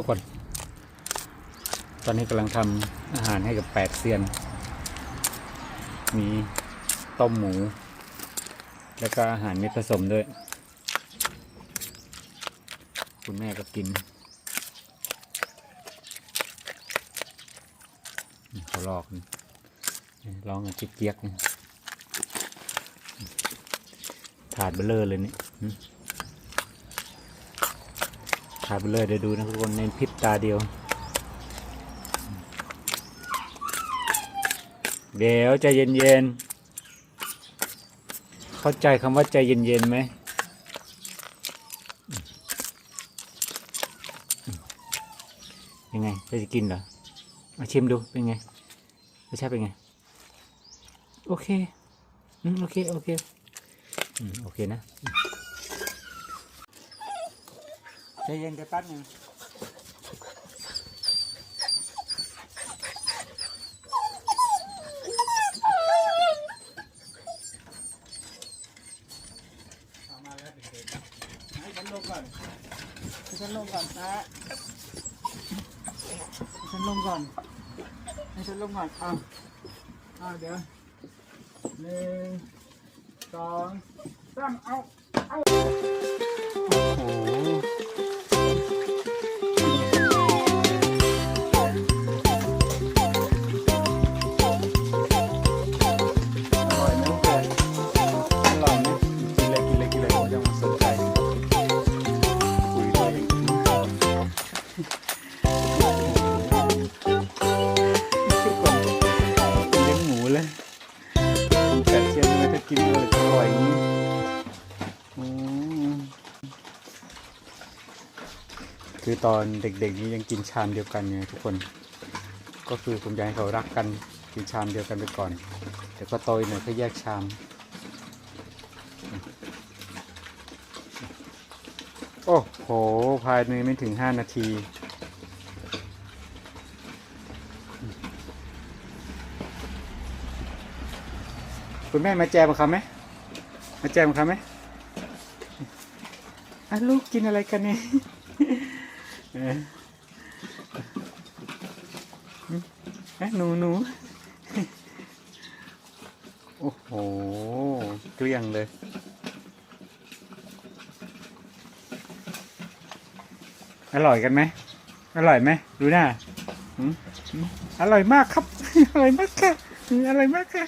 ทุกคน ตอนนี้กำลังทำอาหารให้กับแปดเซียน มีต้มหมู แล้วก็อาหารเม็ดผสมด้วย คุณแม่ก็กินเขาลอกนี่ลองกันเจี๊ยกนี่ถาดเบลเลอร์เลยนี่ ถาดเบเลอร์เดี๋ยวดูนะทุกคนในพริบตาเดียว เดี๋ยวใจเย็นๆ เข้าใจคำว่าใจเย็นๆไหมยังไงจะกินเหรอมาชิมดูเป็นไงรสชาติเป็นไง โอเค อืม โอเค โอเค อืม โอเคนะ ใจเย็นกันแป๊บนึงมาแล้วเด็กๆให้ฉันลงก่อนให้ฉันลงก่อนนะให้ฉันลงก่อนให้ฉันลงก่อนเอาเอาเดี๋ยวหนึ่งสองสามเอาเอา ตอนเด็กๆนี้ยังกินชามเดียวกันไงทุกคน ก็คือผมอยากให้เขารักกันกินชามเดียวกันไปก่อนเดี๋ยวก็โตอีกหน่อยก็แยกชามโอ้โห ภายในไม่ถึงห้านาที คุณแม่มาแจมกับเขาไหม มาแจมกับเขาไหมลูกกินอะไรกันเนี่ย หนูหนูโอ้โห เกลี้ยงเลย อร่อยกันไหม อร่อยไหม ดูหน้าอร่อยมากครับ อร่อยมากค่ะอร่อยมากค่ะ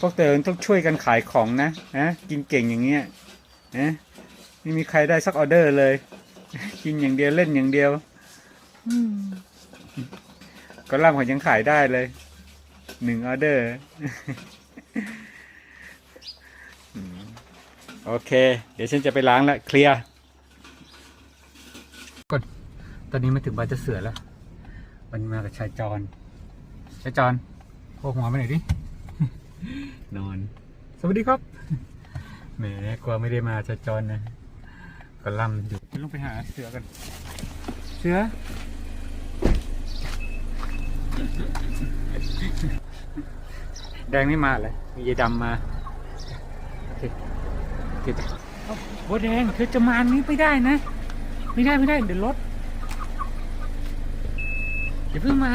พวกเต๋อต้องช่วยกันขายของนะนะกินเก่งอย่างเงี้ย นะไม่มีใครได้สักออเดอร์เลย กินอย่างเดียวเล่นอย่างเดียวอืมก็ล่ำเขายังขายได้เลยหนึ่งออเดอร์อืมโอเค เดี๋ยวฉันจะไปล้างแล้วเคลียร์กดตอนนี้มาถึงบ้านเจะเสือแล้วมันมากับชายจรชายจรโผล่หัวมาหน่อยดิ นอน สวัสดีครับ แหมกลัวไม่ได้มาชายจรนะก็ล่ำอยู่ลงไปหาเสือกัน เสือ แดงไม่มาเลยมียายดำมาโอเคโอเคจ้ะเอ้าโบแดงเธอจะมาอันนี้ไม่ได้นะ ไม่ได้ไม่ได้เดี๋ยวรถอย่าเพิ่งมา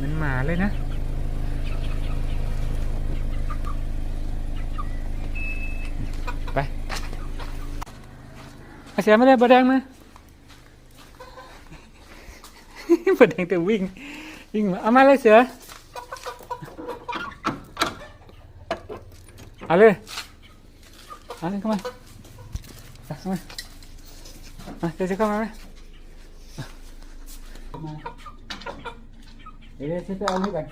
มันหมาเลยนะ ไป เอาเสียไม่ได้บดแดงนะบดแดงแต่วิ่งวิ่งมาเอามาเลยเสือเอาเลยเอาเลยเข้ามาเอาเข้ามามาเดี๋ยวจะเข้ามาไหมมาเดี๋ยวฉันจะเอานี่ก่อน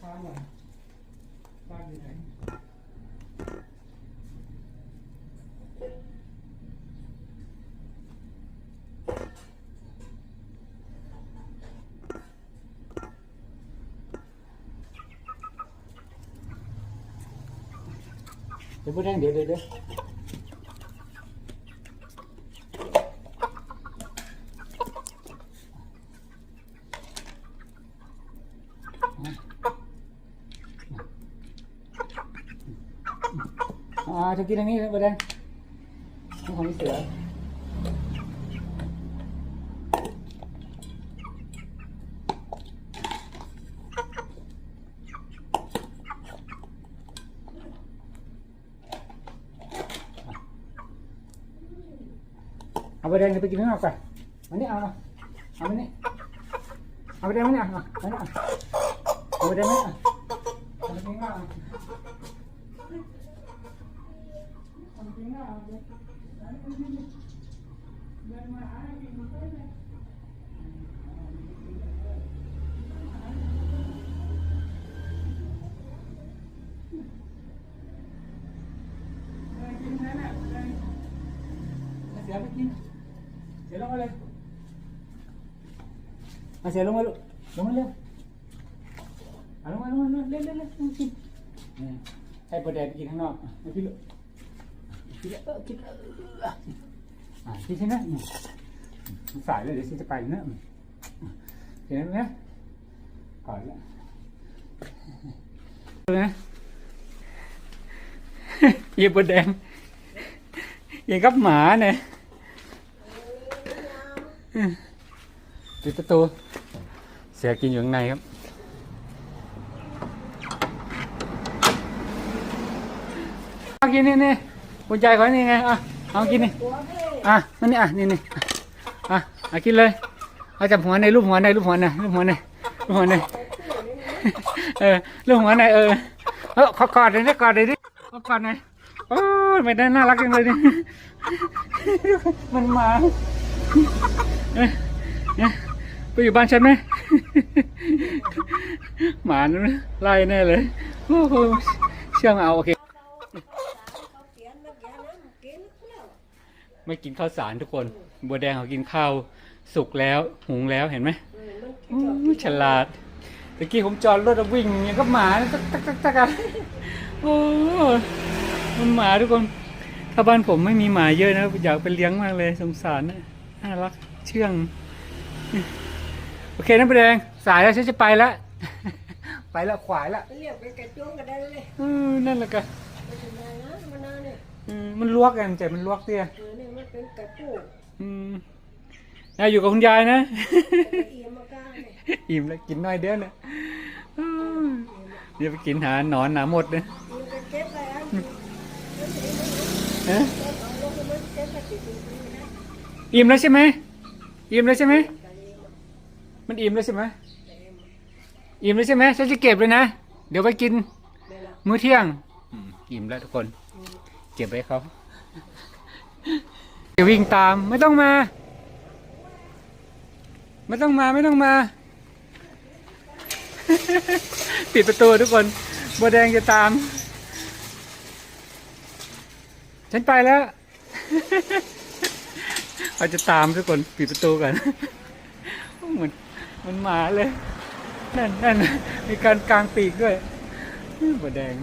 ข้างหน่อยบ้านอยู่ไหน ดี๋ยวพูดแดงเดี๋ยวเดี๋ยวเดี๋ยวอ่าจะกินอันนี้นะประเด็นนี่ของเสือ เอาประเด็นไปกินข้างนอกไปมานี่เอามาเอามานี่เอาประเด็นมานี่เอามานี่เอาเอาประเด็นมานี่เอาเอาประเด็นมาเอา เสียไปกินเสียลงมาเลย มาเสียลงมาลูกลงมาเร็วเอาลงมาลงมาลงมาเร็วเร็วเร็วลงมากินนี่ให้ประเดี๋ยวไปกินข้างนอกอะมากินลูกกินแล้วเออกินเอออะกินใช่ไหมอืมสายเลยเดี๋ยวฉันจะไปนะอืมเห็นไหมก่อนละดูนะหยิบประแดงอย่างกับหมาเนี่ยปิดประตู เสียกินอยู่ข้างในครับ เอากินนี่นี่กุญแจขอนี่ไงอะเอากินนี่อะนั่นนี่อะนี่นี่อะเอากินเลยเอาจับหัวในรูปหัวในรูปหัวในรูปหัวในรูปหัวในเออรูปหัวในเออเออขอกอดเลยนะกอดเลยดิขอกอดหน่อยโอ้ยไม่ได้น่ารักจังเลยนี่มันมาเอ๊ะเนี่ย ไปอยู่บ้านฉันไหม หมานั่นไล่แน่เลยโอ้โหเชื่องเอาโอเค ไม่กินข้าวสารทุกคน บัวแดงเขากินข้าวสุกแล้ว หุงแล้วเห็นไหมอู้ฉลาดตะกี้ผมจอดรถแล้ววิ่งอย่างกับหมาตักตักตักตักอะโอ้มันหมาทุกคน ถ้าบ้านผมไม่มีหมาเยอะนะ อยากไปเลี้ยงมากเลยสงสารนะน่ารักเชื่อง โอเคนะบัวแดง สายแล้วฉันจะไปแล้ว ไปแล้วขวายแล้วเรียกไปกระจ้วงกันได้เลยเออนั่นแหละกันไม่ถึงนานนะมันนานเนี่ยอืมมันลวกกันใจมันลวกเตี้ยเออเนี่ยมันเป็นกระปูอืมยายอยู่กับคุณยายนะเอียมมากล้าเนี่ยอิ่มแล้วกินน้อยเดียวนะอ้าวเดี๋ยวไปกินหาหนอนหนาหมดนะมันก็เก็บไปอะมันถึงมันเอ๊ะเอาลงมันเก็บไปติดตรงนี้นะอิ่มแล้วใช่ไหมอิ่มแล้วใช่ไหม มันอิ่มแล้วใช่ไหมอิ่มแล้วใช่ไหมฉันจะเก็บเลยนะ เดี๋ยวไปกินเดี๋ยวละมื้อเที่ยงอืมอิ่มแล้วทุกคน เก็บไว้เขาจะวิ่งตามไม่ต้องมา ไม่ต้องมาไม่ต้องมา ปิดประตูทุกคนบัวแดงจะตาม ฉันไปแล้ว เขาจะตามทุกคนปิดประตูกัน เหมือน มันหมาเลย นั่นนั่นมีการกลางปีกด้วยบัวแดง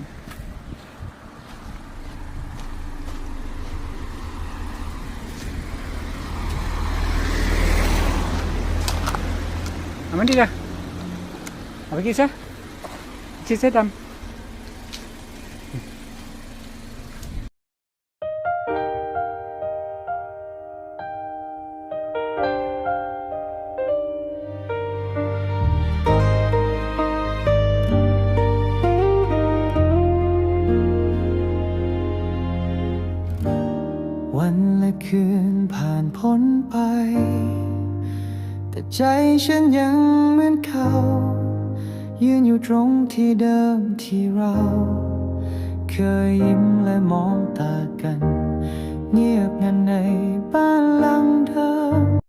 เอามันดีละเอาไปกินซะกินซะดำ ผ่านพ้นไป แต่ใจฉันยังเหมือนเขา ยืนอยู่ตรงที่เดิมที่เรา เคยยิ้มและมองตากัน เงียบงันในบ้านหลังเดิม